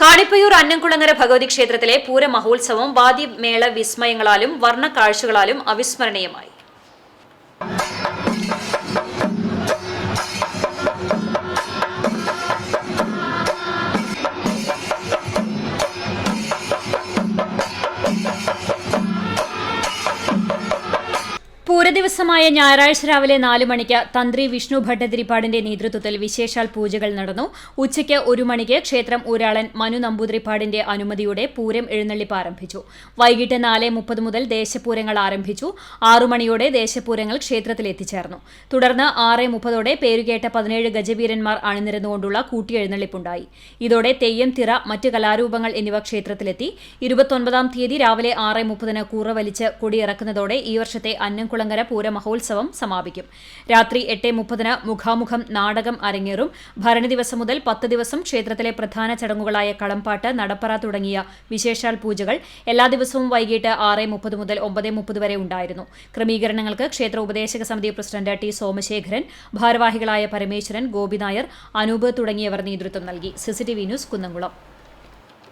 കാണിപ്പയൂർ അന്നംകുളങ്ങര ഭഗവതി ക്ഷേത്രത്തിലെ പൂരമഹോത്സവം വാദ്യമേള വിസ്മയങ്ങളാലും വർണ കാഴ്ചകളാലും അവിസ്മരണീയമായി. പൂരദിവസമായ ഞായറാഴ്ച രാവിലെ നാല് മണിക്ക് തന്ത്രി വിഷ്ണു ഭട്ടതിരിപ്പാടിന്റെ നേതൃത്വത്തിൽ വിശേഷാൽ പൂജകൾ നടന്നു. ഉച്ചയ്ക്ക് ഒരു മണിക്ക് ക്ഷേത്രം ഊരാളൻ മനു നമ്പൂതിരിപ്പാടിന്റെ അനുമതിയോടെ പൂരം എഴുന്നള്ളിപ്പ് ആരംഭിച്ചു. വൈകിട്ട് നാല് മുപ്പത് മുതൽ ദേശപൂരങ്ങൾ ആരംഭിച്ചു. ആറു മണിയോടെ ദേശപൂരങ്ങൾ ക്ഷേത്രത്തിൽ എത്തിച്ചേർന്നു. തുടർന്ന് ആറ് മുപ്പതോടെ പേരുകേട്ട പതിനേഴ് ഗജവീരന്മാർ അണിനിരന്നുകൊണ്ടുള്ള കൂട്ടിയെഴുന്നള്ളിപ്പുണ്ടായി. ഇതോടെ തെയ്യം തിറ മറ്റ് കലാരൂപങ്ങൾ എന്നിവ ക്ഷേത്രത്തിലെത്തി. ഇരുപത്തൊൻപതാം തീയതി രാവിലെ ആറ് മുപ്പതിന് കൂറ വലിച്ച് കൊടിയിറക്കുന്നതോടെ ഈ വർഷത്തെ അന്നംകുളങ്ങര പൂര മഹോത്സവം സമാപിക്കും. രാത്രി എട്ട് മുപ്പതിന് മുഖാമുഖം നാടകം അരങ്ങേറും. ഭരണി ദിവസം മുതൽ പത്ത് ദിവസം ക്ഷേത്രത്തിലെ പ്രധാന ചടങ്ങുകളായ കളംപാട്ട് നടപ്പറ തുടങ്ങിയ വിശേഷാൽ പൂജകൾ എല്ലാ ദിവസവും വൈകിട്ട് ആറ് മുപ്പത് മുതൽ ഒമ്പത് മുപ്പത് വരെ ഉണ്ടായിരുന്നു. ക്രമീകരണങ്ങൾക്ക് ക്ഷേത്ര ഉപദേശക സമിതി പ്രസിഡന്റ് ടി സോമശേഖരൻ ഭാരവാഹികളായ പരമേശ്വരൻ ഗോപിനായർ അനൂപ് തുടങ്ങിയവർ നേതൃത്വം നൽകി. CCTV news Kunnamkulam.